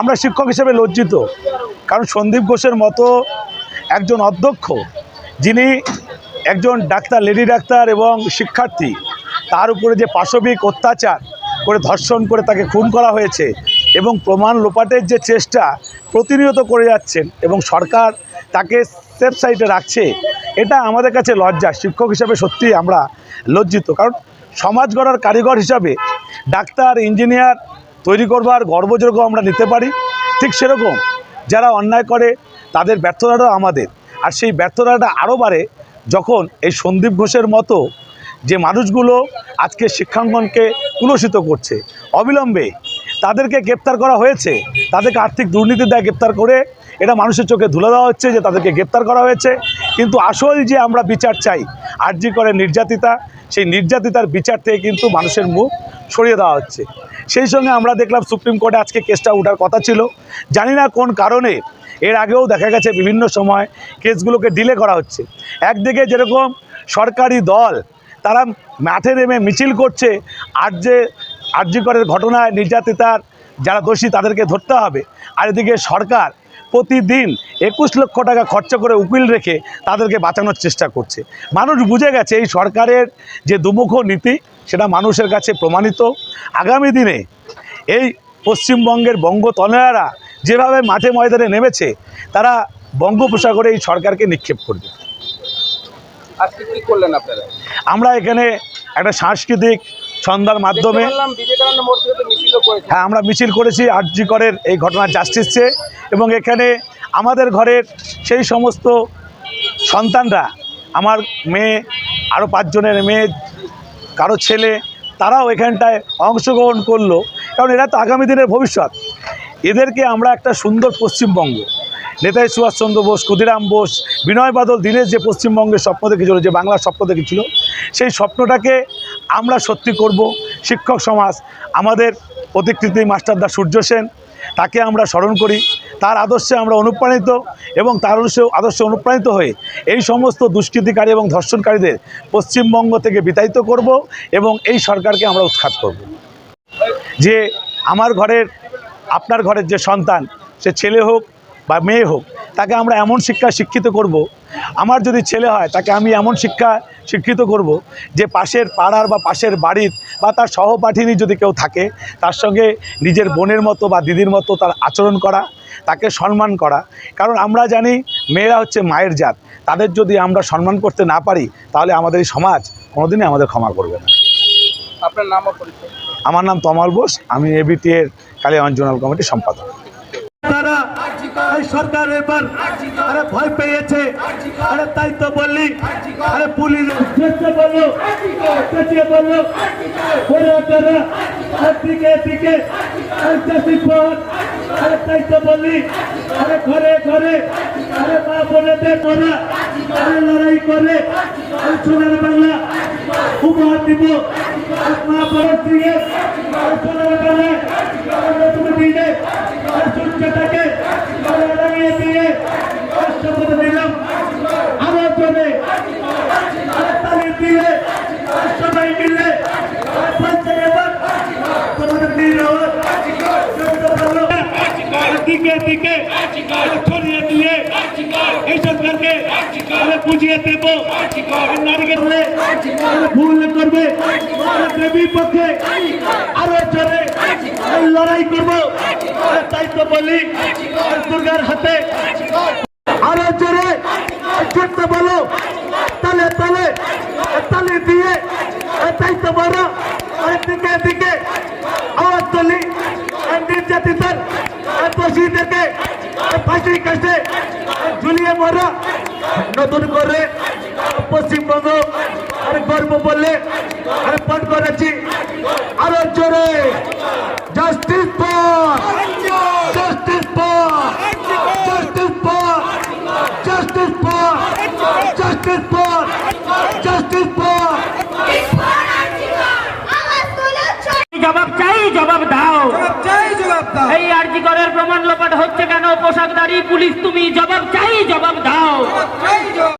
আমরা শিক্ষক হিসেবে লজ্জিত। কারণ সন্দীপ ঘোষের মতো একজন অধ্যক্ষ, যিনি একজন ডাক্তার, লেডি ডাক্তার এবং শিক্ষার্থী, তার উপরে যে পাশবিক অত্যাচার করে ধর্ষণ করে তাকে খুন করা হয়েছে এবং প্রমাণ লোপাটের যে চেষ্টা প্রতিনিয়ত করে যাচ্ছেন এবং সরকার তাকে সেফ সাইডে রাখছে, এটা আমাদের কাছে লজ্জা। শিক্ষক হিসাবে সত্যিই আমরা লজ্জিত। কারণ সমাজ গড়ার কারিগর হিসাবে ডাক্তার, ইঞ্জিনিয়ার তৈরি করবার গর্ব গর্বযোগ্য আমরা নিতে পারি, ঠিক সেরকম যারা অন্যায় করে তাদের ব্যর্থতাটাও আমাদের। আর সেই ব্যর্থতাটা আরও বাড়ে যখন এই সন্দীপ ঘোষের মতো যে মানুষগুলো আজকে শিক্ষাঙ্গনকে কুলসিত করছে, অবিলম্বে তাদেরকে গ্রেপ্তার করা হয়েছে, তাদেরকে আর্থিক দুর্নীতি দায় গ্রেপ্তার করে এটা মানুষের চোখে ধুলে দেওয়া হচ্ছে যে তাদেরকে গ্রেপ্তার করা হয়েছে। কিন্তু আসল যে আমরা বিচার চাই, আর্জি করে নির্যাতিতা সেই নির্যাতিতার বিচার থেকে কিন্তু মানুষের মুখ সরিয়ে দেওয়া হচ্ছে। সেই সঙ্গে আমরা দেখলাম সুপ্রিম কোর্টে আজকে কেসটা ওঠার কথা ছিল। জানি না কোন কারণে, এর আগেও দেখা গেছে বিভিন্ন সময় কেসগুলোকে ডিলে করা হচ্ছে। একদিকে যেরকম সরকারি দল, তারা মাঠে নেমে মিছিল করছে, আর যে আর্যিকরের ঘটনায় নির্যাতিতার যারা দোষী তাদেরকে ধরতে হবে। আর এদিকে সরকার প্রতিদিন একুশ লক্ষ টাকা খরচা করে উকিল রেখে তাদেরকে বাঁচানোর চেষ্টা করছে। মানুষ বুঝে গেছে এই সরকারের যে দুমুখ নীতি সেটা মানুষের কাছে প্রমাণিত। আগামী দিনে এই পশ্চিমবঙ্গের বঙ্গতনয়ারা যেভাবে মাঠে ময়দানে নেমেছে তারা বঙ্গোপসাগরে এই সরকারকে নিক্ষেপ করবে। আজকে কি করলেন আপনারা? আমরা এখানে একটা সাংস্কৃতিক সন্ধ্যার মাধ্যমে হ্যাঁ আমরা মিছিল করেছি আরজি করের এই ঘটনার জাস্টিস চেয়ে। এবং এখানে আমাদের ঘরের সেই সমস্ত সন্তানরা আমার মেয়ে আরও পাঁচজনের মেয়ে কারও ছেলে তারাও এখানটায় অংশগ্রহণ করল। কারণ এরা তো আগামী দিনের ভবিষ্যৎ। এদেরকে আমরা একটা সুন্দর পশ্চিমবঙ্গ। নেতাজি সুভাষচন্দ্র বোস ক্ষুদিরাম বোস বিনয় বাদল দীনেশ যে পশ্চিমবঙ্গের স্বপ্ন দেখেছিল যে বাংলার স্বপ্ন দেখেছিল সেই স্বপ্নটাকে আমরা সত্যি করব। শিক্ষক সমাজ, আমাদের অতিকৃতি মাস্টারদা সূর্য সেন, তাকে আমরা স্মরণ করি। তার আদর্শে আমরা অনুপ্রাণিত এবং তার আদর্শে আদর্শে অনুপ্রাণিত হয়ে এই সমস্ত দুষ্কৃতিকারী এবং ধর্ষণকারীদের পশ্চিমবঙ্গ থেকে বিতাড়িত করব এবং এই সরকারকে আমরা উৎখাত করব। যে আমার ঘরের, আপনার ঘরের যে সন্তান, সে ছেলে হোক বা মেয়ে হোক, তাকে আমরা এমন শিক্ষা শিক্ষিত করব। আমার যদি ছেলে হয়, তাকে আমি এমন শিক্ষা শিক্ষিত করব যে পাশের পাড়ার বা পাশের বাড়ির বা তার সহপাঠিনী যদি কেউ থাকে তার সঙ্গে নিজের বোনের মতো বা দিদির মতো তার আচরণ করা তাকে সম্মান করা। কারণ আমরা জানি মেয়েরা হচ্ছে মায়ের জাত। তাদের যদি আমরা সম্মান করতে না পারি তাহলে আমাদের এই সমাজ কোনোদিনই আমাদের ক্ষমা করবে না। আপনার নাম আমার নাম তমাল বোস। আমি এবিটি এর কালী অঞ্জনাল কমিটির সম্পাদক। তারা এই সরকার এবার আরে ভয় পেয়েছে। আরে তাই তো বললি। আরে পুলিশ চেষ্টা বলল। বলল। করে তারা আর দিকে দিকে আর চাষি আরে তাই তো বললি। আরে ঘরে ঘরে আরে মা বোনেদের লড়াই করে। আরে সোনার বাংলা উপহার মা বোনের আরে সোনার আরে নতুন দিনে আর সূর্যটাকে আরে লাগিয়ে দিয়ে আর শপথ নিলাম আমার জন্য আর তালি দিয়ে আর সবাই মিলে আর পঞ্চায়েত এবার তোমাদের দিন আওয়াজ দিকে দিকে ছড়িয়ে দিয়ে এই সরকারকে আরে বুঝিয়ে দেব নারীকে ধরে ভুল করবে দেবী পক্ষে আরও চলে লড়াই করব আর তাই তো বলি দুর্গার হাতে আরও জোরে ছুটতে বলো তালে তালে তালে দিয়ে তাই তো বলো দিকে দিকে আওয়াজ তুলি নির্যাতিতার দোষীদেরকে ফাঁসি কাছে ঝুলিয়ে মরা। নতুন করে পশ্চিমবঙ্গ আর গর্ব বললে আর পাঠ করেছি। আরও জোরে। Justice for. Justice for. Justice for. Justice for. Justice for. Justice for. জবাব চাই জবাব এই আরজি করার প্রমাণ লোপাট হচ্ছে কেন? পোশাকধারী পুলিশ তুমি জবাব চাই জবাব দাও।